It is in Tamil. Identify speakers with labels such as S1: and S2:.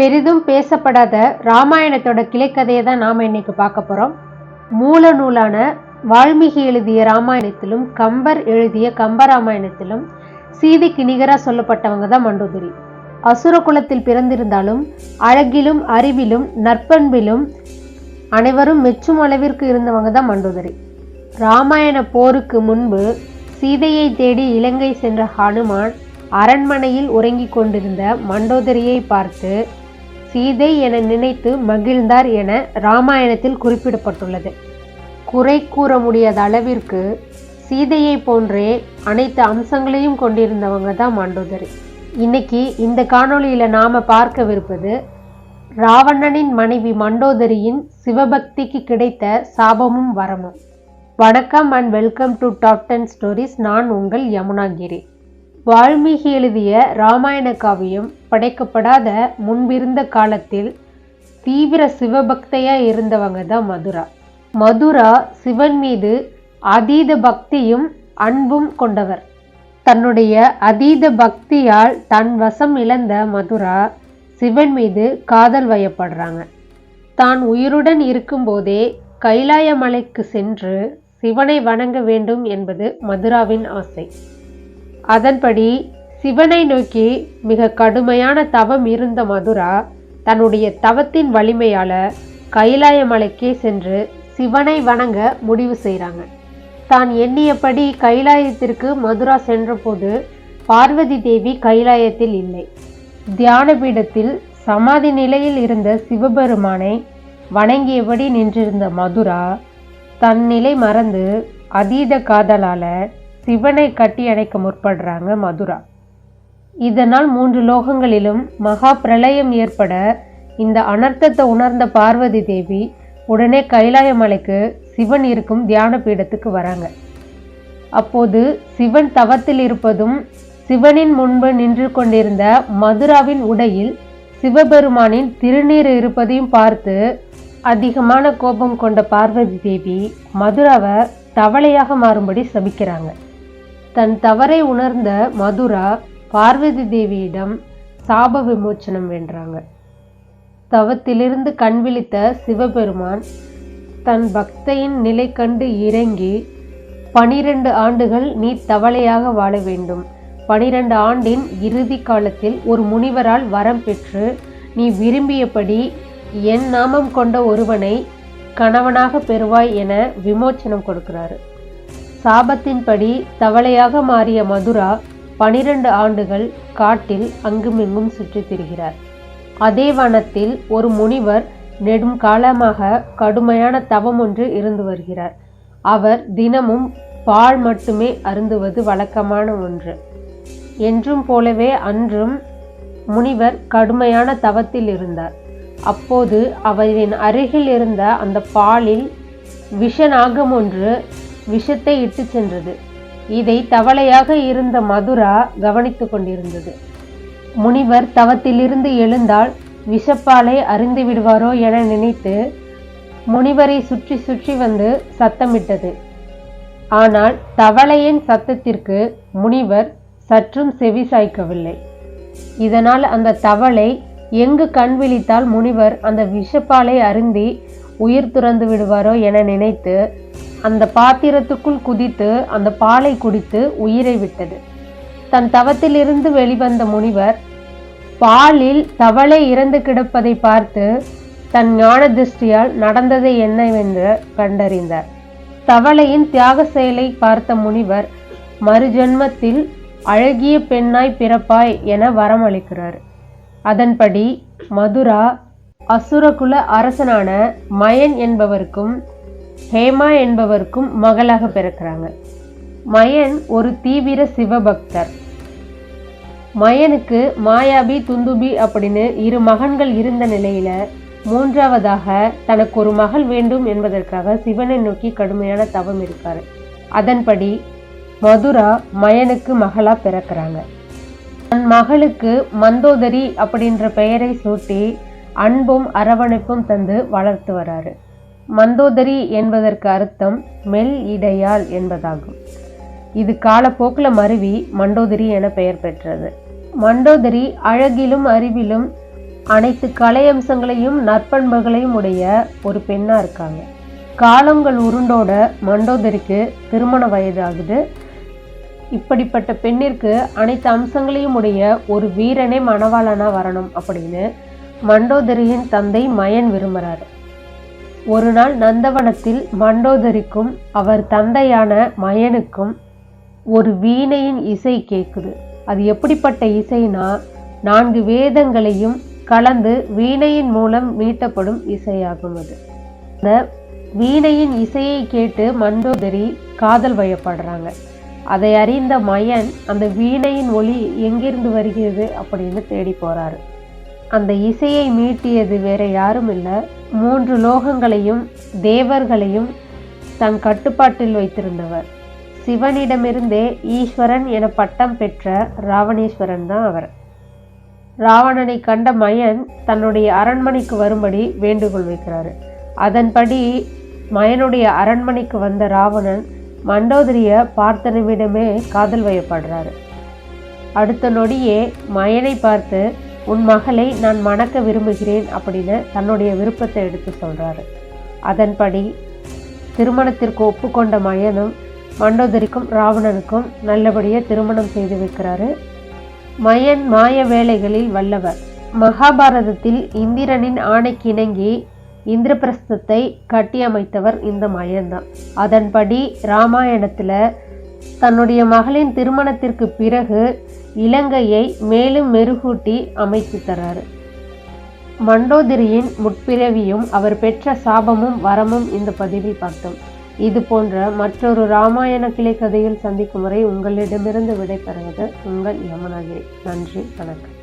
S1: பெரிதும் பேசப்படாத ராமாயணத்தோட கிளைக்கதையை தான் நாம் இன்னைக்கு பார்க்க போகிறோம் மூல நூலான வால்மீகி எழுதிய ராமாயணத்திலும் கம்பர் எழுதிய கம்பராமாயணத்திலும் சீதைக்கு நிகராக சொல்லப்பட்டவங்க தான் மண்டோதரி. அசுர குலத்தில் பிறந்திருந்தாலும் அழகிலும் அறிவிலும் நற்பண்பிலும் அனைவரும் மெச்சும் அளவிற்கு இருந்தவங்க தான் மண்டோதரி. ராமாயண போருக்கு முன்பு சீதையை தேடி இலங்கை சென்ற ஹனுமான் அரண்மனையில் உறங்கிக் கொண்டிருந்த மண்டோதரியை பார்த்து சீதை என நினைத்து மகிழ்ந்தார் என ராமாயணத்தில் குறிப்பிடப்பட்டுள்ளது. குறை கூற முடியாத அளவிற்கு சீதையை போன்றே அனைத்து அம்சங்களையும் கொண்டிருந்தவங்க தான் மண்டோதரி. இன்னைக்கு இந்த காணொளியில் நாம் பார்க்கவிருப்பது ராவணனின் மனைவி மண்டோதரியின் சிவபக்திக்கு கிடைத்த சாபமும் வரமும். வணக்கம் and welcome to top ten stories நான் உங்கள் யமுனாகிரி. வால்மீகி எழுதிய ராமாயண காவியம் படைக்கப்படாத முன்பிருந்த காலத்தில் தீவிர சிவபக்தையாக இருந்தவங்க தான் மதுரா. மதுரா சிவன் மீது அதீத பக்தியும் அன்பும் கொண்டவர். தன்னுடைய அதீத பக்தியால் தன் வசம் இழந்த மதுரா சிவன் மீது காதல் வயப்படுறாங்க. தான் உயிருடன் இருக்கும்போதே கைலாய மலைக்கு சென்று சிவனை வணங்க வேண்டும் என்பது மதுராவின் ஆசை. அதன்படி சிவனை நோக்கி மிக கடுமையான தவம் இருந்த மதுரா தன்னுடைய தவத்தின் வலிமையால கைலாய மலைக்கே சென்று சிவனை வணங்க முடிவு செய்கிறாங்க தான் எண்ணியபடி கைலாயத்திற்கு மதுரா சென்றபோது பார்வதி தேவி கைலாயத்தில் இல்லை. தியான பீடத்தில் சமாதி நிலையில் இருந்த சிவபெருமானை வணங்கியபடி நின்றிருந்த மதுரா தன் நிலை மறந்து அதீத காதலால சிவனை கட்டி அணைக்க முற்படுறாங்க மதுரா. இதனால் மூன்று லோகங்களிலும் மகா பிரளயம் ஏற்பட இந்த அனர்த்தத்தை உணர்ந்த பார்வதி தேவி உடனே கைலாய மலைக்கு சிவன் இருக்கும் தியான பீடத்துக்கு வராங்க. அப்போது சிவன் தவத்தில் இருப்பதும் சிவனின் முன்பு நின்று கொண்டிருந்த மதுராவின் உடையில் சிவபெருமானின் திருநீர் இருப்பதையும் பார்த்து அதிகமான கோபம் கொண்ட பார்வதி தேவி மதுராவை தவளையாக மாறும்படி சபிக்கிறாங்க. தன் தவறை உணர்ந்த மதுரா பார்வதி தேவியிடம் சாப விமோச்சனம் வென்றாங்க. தவத்திலிருந்து கண் விழித்த சிவபெருமான் தன் பக்தையின் நிலை கண்டு இறங்கி பனிரெண்டு ஆண்டுகள் நீ தவளையாக வாழ வேண்டும். பனிரெண்டு ஆண்டின் இறுதி காலத்தில் ஒரு முனிவரால் வரம் பெற்று நீ விரும்பியபடி என் நாமம் கொண்ட ஒருவனை கணவனாக பெறுவாய் என விமோச்சனம் கொடுக்கிறாரு. சாபத்தின்படி தவளையாக மாறிய மதுரா பனிரெண்டு ஆண்டுகள் காட்டில் அங்குமிங்கும் சுற்றித் திரிகிறார். அதே வனத்தில் ஒரு முனிவர் நெடும் காலமாக கடுமையான தவம் ஒன்று இருந்து வருகிறார். அவர் தினமும் பால் மட்டுமே அருந்துவது வழக்கமான ஒன்று. என்றும் போலவே அன்றும் முனிவர் கடுமையான தவத்தில் இருந்தார். அப்போது அவரின் அருகில் இருந்த அந்த பாலில் விஷநாகம் ஒன்று விஷத்தை இட்டு சென்றது. இதை தவளையாக இருந்த மதுரா கவனித்து கொண்டிருந்தது. முனிவர் தவத்திலிருந்து எழுந்தால் விஷப்பாலை அறிந்து விடுவாரோ என நினைத்து முனிவரை சுற்றி சுற்றி வந்து சத்தமிட்டது. ஆனால் தவளையின் சத்தத்திற்கு முனிவர் சற்றும் செவி சாய்க்கவில்லை. இதனால் அந்த தவளை எங்கு கண் விழித்தால் முனிவர் அந்த விஷப்பாலை அருந்தி உயிர் துறந்து விடுவாரோ என நினைத்து அந்த பாத்திரத்துக்குள் குதித்து அந்த பாலை குடித்து உயிரை விட்டது. தன் தவத்திலிருந்து வெளிவந்த முனிவர் பாலில் தவளை இறந்து கிடப்பதை பார்த்து தன் ஞான திருஷ்டியால் நடந்ததை என்னவென்று கண்டறிந்தார். தவளையின் தியாக செயலை பார்த்த முனிவர் மறுஜென்மத்தில் அழகிய பெண்ணாய் பிறப்பாய் என வரமளிக்கிறார். அதன்படி மதுரா அசுரகுல அரசனான மயன் என்பவருக்கும் ஹேமா என்பவருக்கும் மகளாக பிறக்கிறாங்க. மயன் ஒரு தீவிர சிவபக்தர். மயனுக்கு மாயாபி துந்துபி அப்படின்னு இரு மகன்கள் இருந்த நிலையில மூன்றாவதாக தனக்கு ஒரு மகள் வேண்டும் என்பதற்காக சிவனை நோக்கி கடுமையான தவம் இருக்காரு. அதன்படி மதுரா மயனுக்கு மகளா பிறக்கிறாங்க. தன் மகளுக்கு மந்தோதரி அப்படின்ற பெயரை சூட்டி அன்பும் அரவணைப்பும் தந்து வளர்த்து வராரு. மந்தோதரி என்பதற்கு அர்த்தம் மெல் இடையால் என்பதாகும். இது காலப்போக்கில் மருவி மண்டோதரி என பெயர் பெற்றது. மண்டோதரி அழகிலும் அறிவிலும் அனைத்து கலை அம்சங்களையும் நற்பண்புகளையும் உடைய ஒரு பெண்ணாக இருக்காங்க. காலங்கள் உருண்டோட மண்டோதரிக்கு திருமண வயதாகுது. இப்படிப்பட்ட பெண்ணிற்கு அனைத்து அம்சங்களையும் உடைய ஒரு வீரனே மணவாளனா வரணும் அப்படின்னு மண்டோதரியின் தந்தை மயன் விரும்புகிறார் ஒரு நாள் நந்தவனத்தில் மண்டோதரிக்கும் அவர் தந்தையான மயனுக்கும் ஒரு வீணையின் இசை கேட்குது. அது எப்படிப்பட்ட இசைனா நான்கு வேதங்களையும் கலந்து வீணையின் மூலம் மீட்டப்படும் இசையாகும் அது. அந்த வீணையின் இசையை கேட்டு மண்டோதரி காதல் வயப்படுறாங்க. அதை அறிந்த மயன் அந்த வீணையின் ஒளி எங்கிருந்து வருகிறது அப்படின்னு தேடி போறாரு. அந்த இசையை மீட்டியது வேற யாரும் இல்லை. மூன்று லோகங்களையும் தேவர்களையும் தன் கட்டுப்பாட்டில் வைத்திருந்தவர். சிவனிடமிருந்தே ஈஸ்வரன் என பட்டம் பெற்ற ராவணேஸ்வரன் தான் அவர். ராவணனை கண்ட மயன் தன்னுடைய அரண்மனைக்கு வரும்படி வேண்டுகோள் வைக்கிறாரு. அதன்படி மயனுடைய அரண்மனைக்கு வந்த ராவணன் மண்டோதரிய பார்த்தனவிடமே காதல் வயப்படுறாரு. அடுத்த நொடியே மயனை பார்த்து உன் மகளை நான் மணக்க விரும்புகிறேன் அப்படின்னு தன்னுடைய விருப்பத்தை எடுத்து சொல்கிறாரு அதன்படி திருமணத்திற்கு ஒப்புக்கொண்ட மயனும் மண்டோதரிக்கும் ராவணனுக்கும் நல்லபடியாக திருமணம் செய்து வைக்கிறாரு. மயன் மாய வேலைகளில் வல்லவர். மகாபாரதத்தில் இந்திரனின் ஆணைக்கு இணங்கி இந்திரபிரஸ்தத்தை கட்டியமைத்தவர் இந்த மயன்தான். அதன்படி ராமாயணத்தில் தன்னுடைய மகளின் திருமணத்திற்கு பிறகு இலங்கையை மேலும் மெருகூட்டி அமைத்து தராரு. மண்டோதிரியின் முற்பிறவியும் அவர் பெற்ற சாபமும் வரமும் இந்த பதிவில் பார்த்தோம். இது போன்ற மற்றொரு ராமாயண கிளை கதையில் சந்திக்கும் வரை உங்களிடமிருந்து விடைபெறுவது உங்கள் யமுனகிரி. நன்றி வணக்கம்.